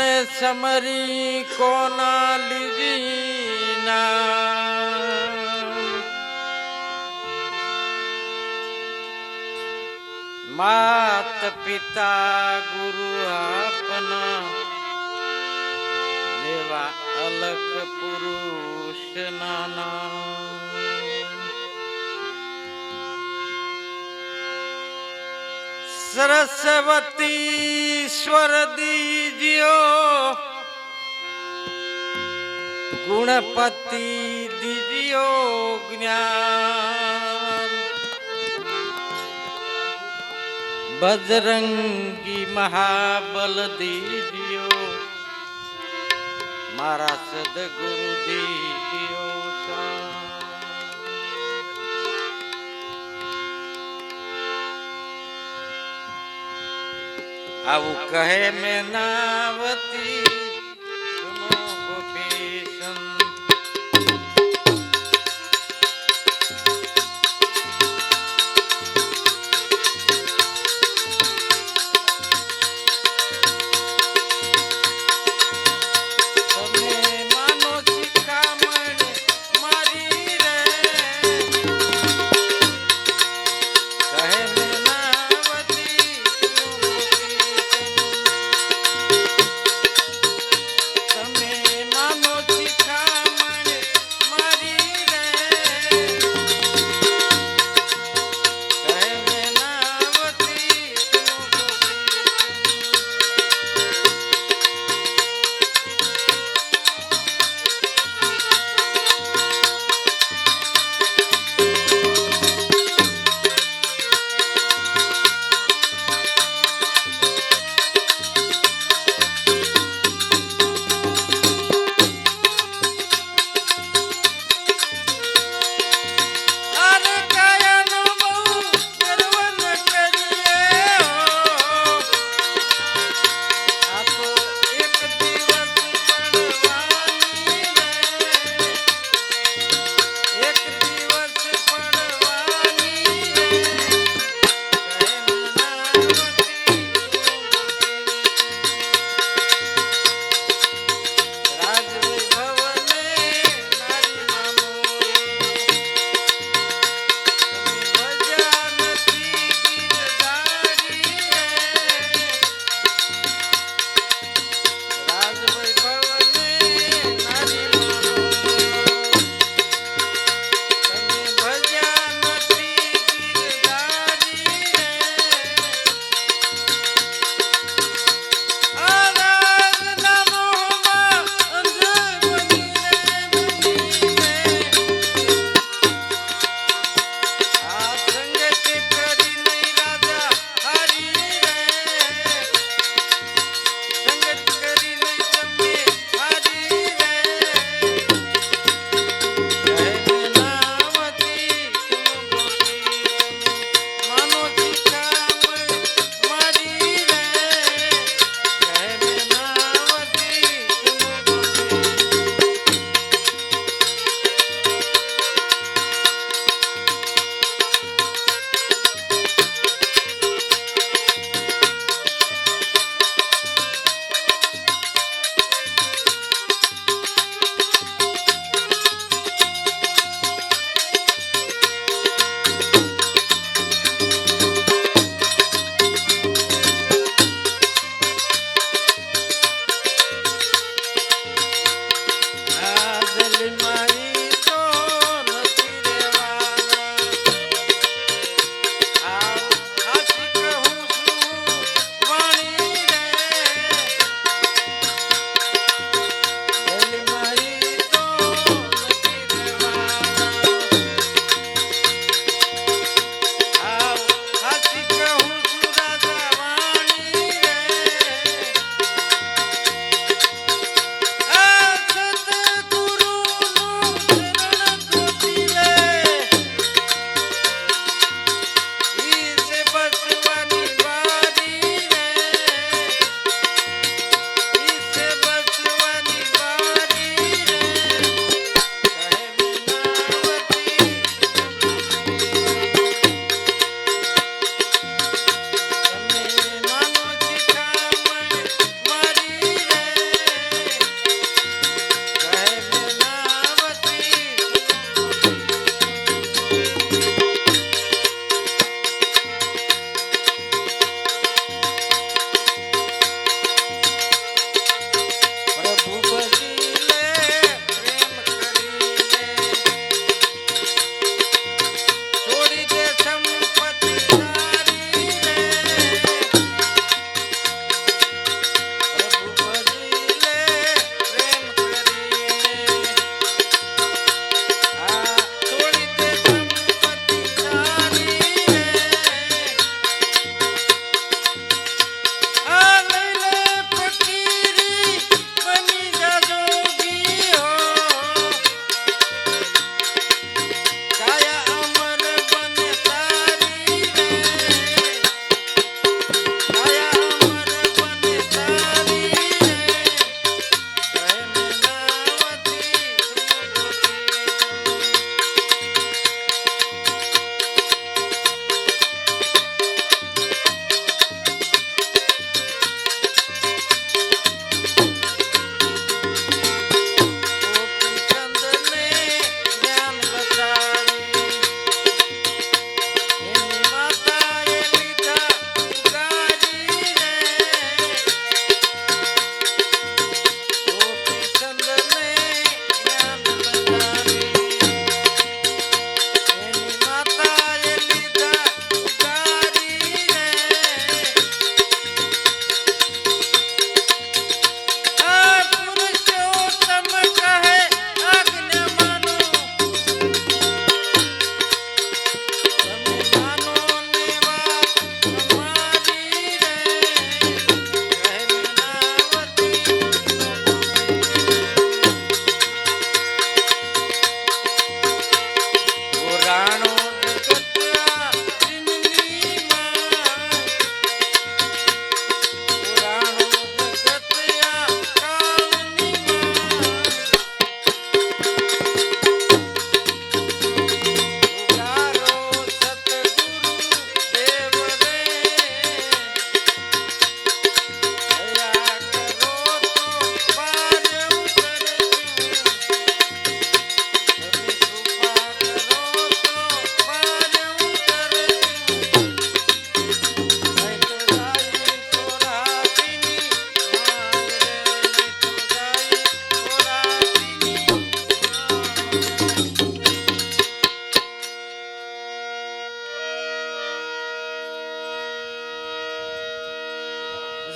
મને સમરી કોના લીજી ના માત પિતા ગુરુ આપના દેવા અલખ પુરુષ નાના સરસ્વતી સ્વર દીજ્યો ગુણપતિ દીજ્યો જ્ઞાન. બજરંગી મહાબલ દીજ્યો મારા સદગુરુ દીજ્યો આવું કહે મેં નાવતી.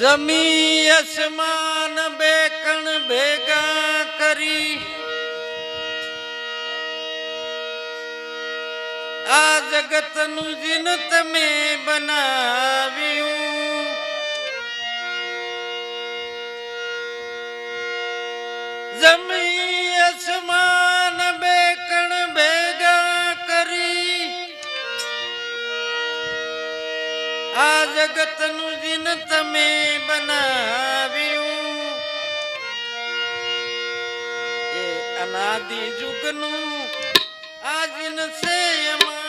જમી અસમાન બેકણ ભેગા કરી. આ જગતનું જીન તમે બનાવ્યું. જમી અસમાન જગતનું જીન તમે બનાવ્યું. એ અનાદિ જુગનું આ જીન છે એમાં.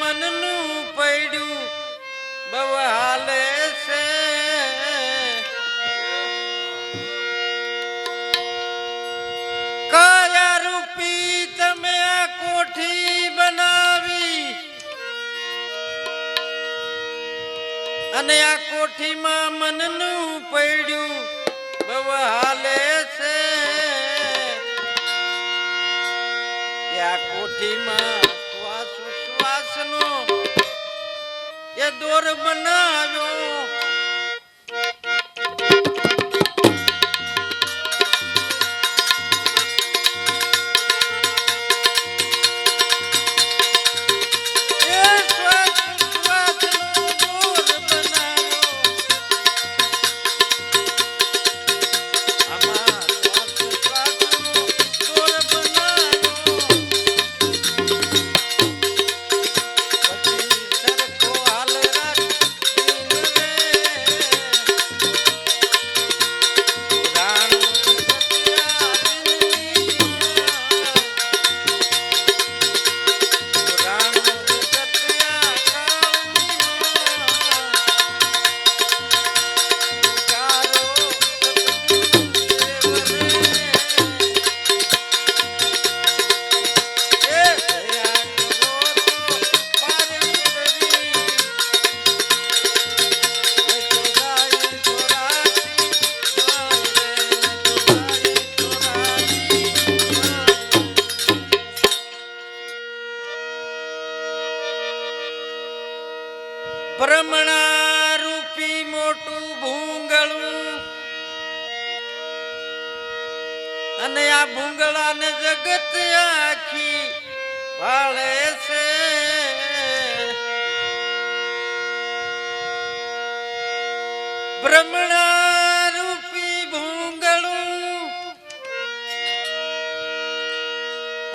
મનનું પડ્યું બહુ હાલે છે. કાયા તમે આ કોઠી બનાવી? અને આ કોઠીમાં મનનું પડ્યું બહુ હાલે છે આ કોઠીમાં એ દોર બનાવ્યો.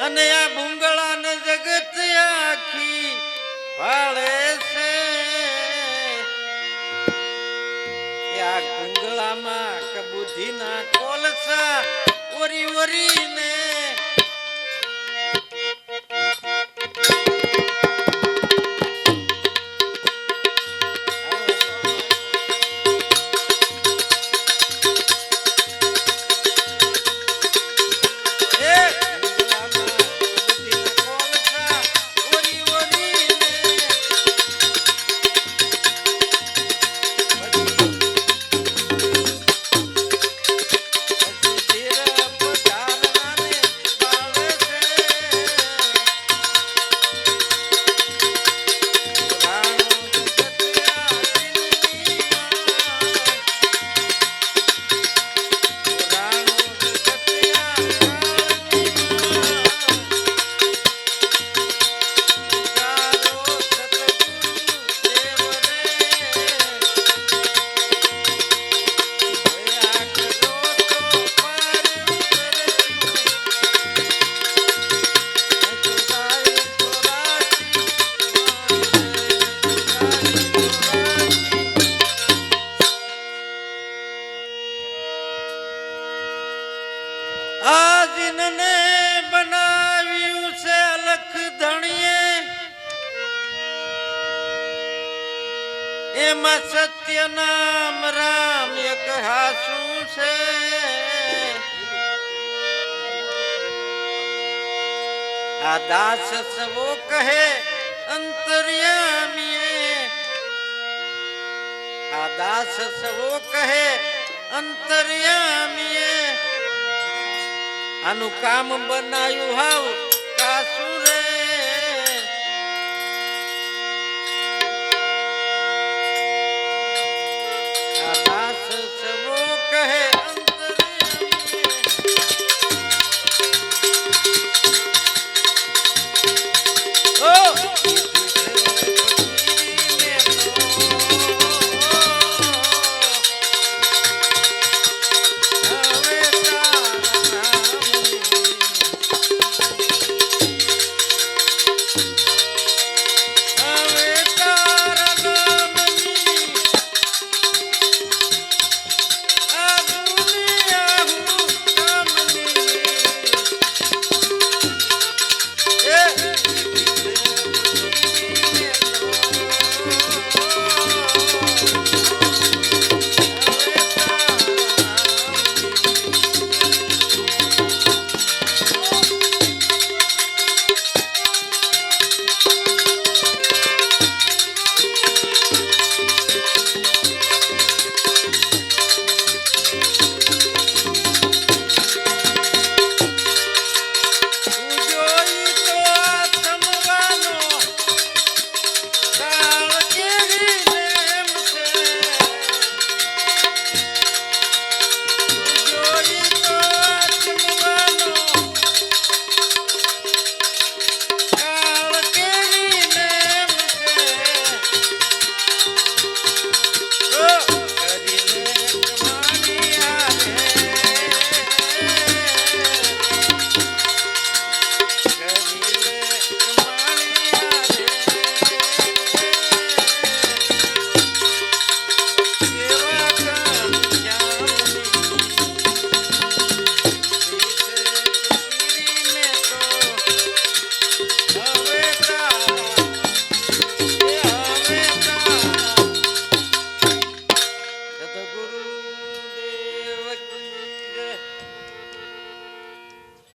અને આ ભૂંગળાને જગત આખી ભાળે છે. આ ભૂંગળામાં કબૂધીના કોલસા ઓરી ઓરીને સત્ય નામ રામ એક હાસું છે. આ દાસ સવો કહે અંતર્યામીએ. આ દાસ સવો કહે અંતર્યામીએ. આનું કામ બનાયું હાવ સવો